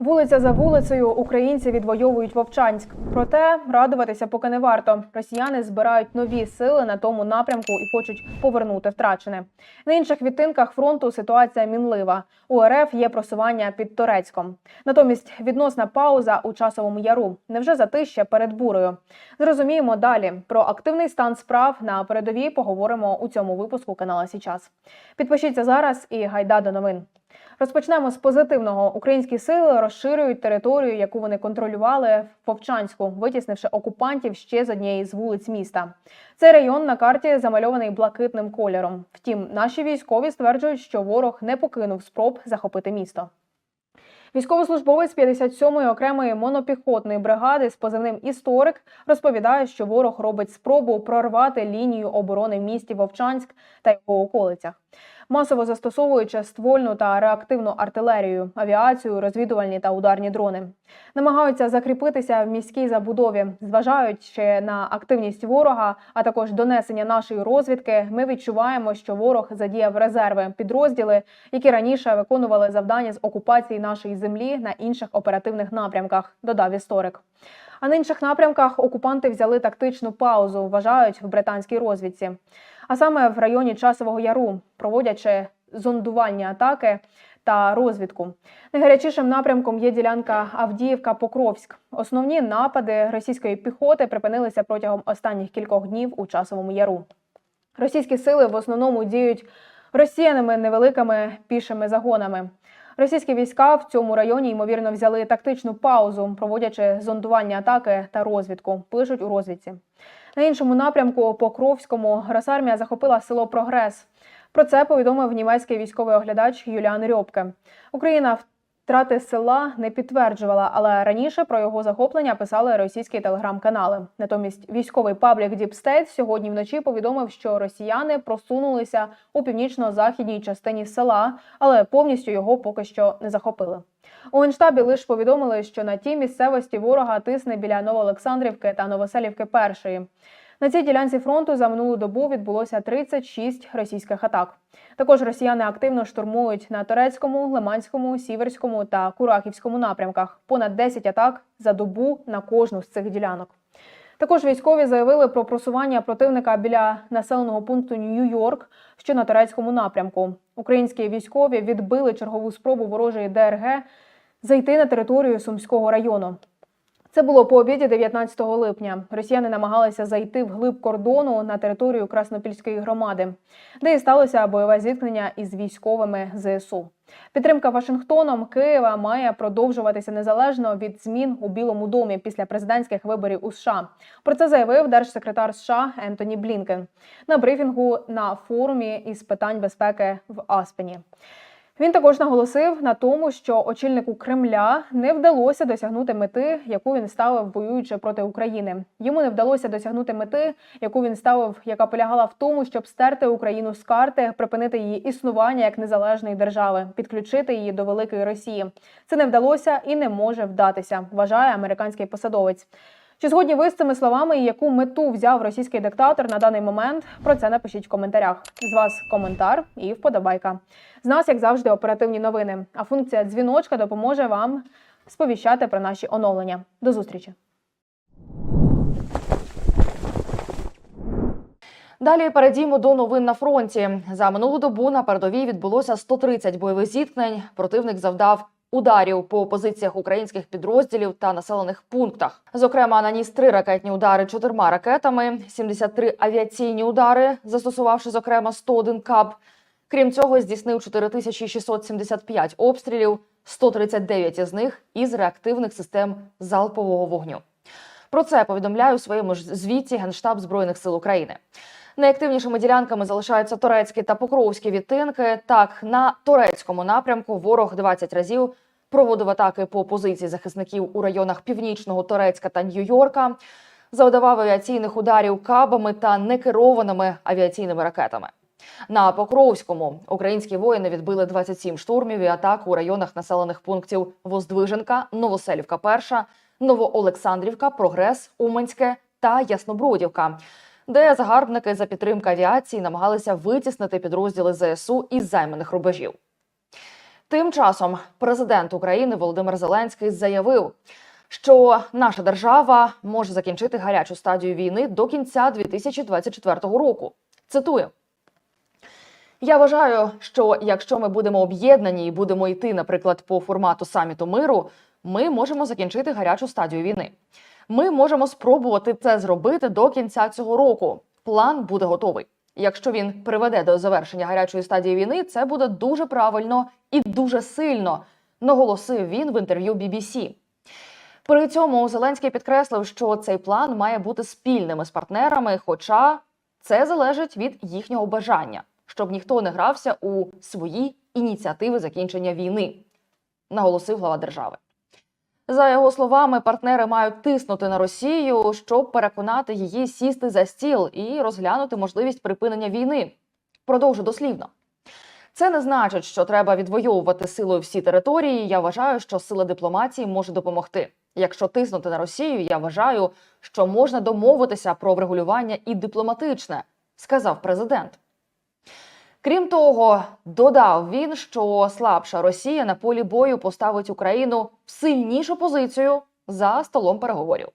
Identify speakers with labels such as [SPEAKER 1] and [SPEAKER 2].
[SPEAKER 1] Вулиця за вулицею українці відвоюють Вовчанськ. Проте радуватися поки не варто. Росіяни збирають нові сили на тому напрямку і хочуть повернути втрачене. На інших відтинках фронту ситуація мінлива. У РФ є просування під Торецьком. Натомість відносна пауза у часовому яру. Невже затища перед бурою? Зрозуміємо далі. Про активний стан справ на передовій поговоримо у цьому випуску канала Січас. Підпишіться зараз і гайда до новин. Розпочнемо з позитивного. Українські сили розширюють територію, яку вони контролювали в Вовчанську, витіснивши окупантів ще з однієї з вулиць міста. Цей район на карті замальований блакитним кольором. Втім, наші військові стверджують, що ворог не покинув спроб захопити місто. Військовослужбовець 57-ї окремої монопіхотної бригади з позивним історик розповідає, що ворог робить спробу прорвати лінію оборони в місті Вовчанськ та його околицях, масово застосовуючи ствольну та реактивну артилерію, авіацію, розвідувальні та ударні дрони. Намагаються закріпитися в міській забудові, зважаючи на активність ворога, а також донесення нашої розвідки. Ми відчуваємо, що ворог задіяв резерви підрозділи, які раніше виконували завдання з окупації нашої землі на інших оперативних напрямках. Додав історик. А на інших напрямках окупанти взяли тактичну паузу, вважають в британській розвідці. А саме в районі Часового Яру, проводячи зондувальні атаки та розвідку. Найгарячішим напрямком є ділянка Авдіївка-Покровськ. Основні напади російської піхоти припинилися протягом останніх кількох днів у Часовому Яру. Російські сили в основному діють росіянами невеликими пішими загонами. Російські війська в цьому районі ймовірно взяли тактичну паузу, проводячи зондування атаки та розвідку. Пишуть у розвідці. На іншому напрямку Покровському Росармія захопила село Прогрес. Про це повідомив німецький військовий оглядач Юліан Рьопке. Україна втрати села не підтверджувала, але раніше про його захоплення писали російські телеграм-канали. Натомість військовий паблік State сьогодні вночі повідомив, що росіяни просунулися у північно-західній частині села, але повністю його поки що не захопили. У Генштабі лише повідомили, що на тій місцевості ворога тисне біля Новоолександрівки та Новоселівки першої. На цій ділянці фронту за минулу добу відбулося 36 російських атак. Також росіяни активно штурмують на Торецькому, Лиманському, Сіверському та Курахівському напрямках. Понад 10 атак за добу на кожну з цих ділянок. Також військові заявили про просування противника біля населеного пункту Нью-Йорк, що на турецькому напрямку. Українські військові відбили чергову спробу ворожої ДРГ зайти на територію Сумського району. Це було по обіді 19 липня. Росіяни намагалися зайти в глиб кордону на територію Краснопільської громади, де і сталося бойове зіткнення із військовими ЗСУ. Підтримка Вашингтоном Києва має продовжуватися незалежно від змін у Білому домі після президентських виборів у США. Про це заявив держсекретар США Ентоні Блінкен на брифінгу на форумі із питань безпеки в Аспені. Він також наголосив на тому, що очільнику Кремля не вдалося досягнути мети, яку він ставив, воюючи проти України. Йому не вдалося досягнути мети, яку він ставив, яка полягала в тому, щоб стерти Україну з карти, припинити її існування як незалежної держави, підключити її до великої Росії. Це не вдалося і не може вдатися, вважає американський посадовець. Чи згодні ви з цими словами і яку мету взяв російський диктатор на даний момент? Про це напишіть в коментарях. З вас коментар і вподобайка. З нас, як завжди, оперативні новини. А функція дзвіночка допоможе вам сповіщати про наші оновлення. До зустрічі!
[SPEAKER 2] Далі перейдімо до новин на фронті. За минулу добу на передовій відбулося 130 бойових зіткнень. Противник завдав ударів по позиціях українських підрозділів та населених пунктах. Зокрема, наніс три ракетні удари чотирма ракетами, 73 авіаційні удари, застосувавши зокрема 101 каб. Крім цього, здійснив 4675 обстрілів, 139 із них із реактивних систем залпового вогню. Про це повідомляє у своєму ж звіті Генштаб Збройних сил України. Найактивнішими ділянками залишаються турецькі та покровські відтинки. Так, на турецькому напрямку ворог 20 разів проводив атаки по позиції захисників у районах північного Турецька та Нью-Йорка, завдавав авіаційних ударів кабами та некерованими авіаційними ракетами. На Покровському українські воїни відбили 27 штурмів і атак у районах населених пунктів Воздвиженка, Новоселівка, Перша, Новоолександрівка, Прогрес, Уманське та Яснобродівка, де загарбники за підтримки авіації намагалися витіснити підрозділи ЗСУ із займаних рубежів. Тим часом президент України Володимир Зеленський заявив, що наша держава може закінчити гарячу стадію війни до кінця 2024 року. Цитую. Я вважаю, що якщо ми будемо об'єднані і будемо йти, наприклад, по формату саміту миру, ми можемо закінчити гарячу стадію війни. Ми можемо спробувати це зробити до кінця цього року. План буде готовий. Якщо він приведе до завершення гарячої стадії війни, це буде дуже правильно і дуже сильно, наголосив він в інтерв'ю BBC. При цьому Зеленський підкреслив, що цей план має бути спільним із партнерами, хоча це залежить від їхнього бажання, щоб ніхто не грався у свої ініціативи закінчення війни, наголосив глава держави. За його словами, партнери мають тиснути на Росію, щоб переконати її сісти за стіл і розглянути можливість припинення війни. Продовжу дослівно. Це не значить, що треба відвоювати силою всі території. Я вважаю, що сила дипломатії може допомогти. Якщо тиснути на Росію, я вважаю, що можна домовитися про врегулювання і дипломатичне, сказав президент. Крім того, додав він, що слабша Росія на полі бою поставить Україну в сильнішу позицію за столом переговорів.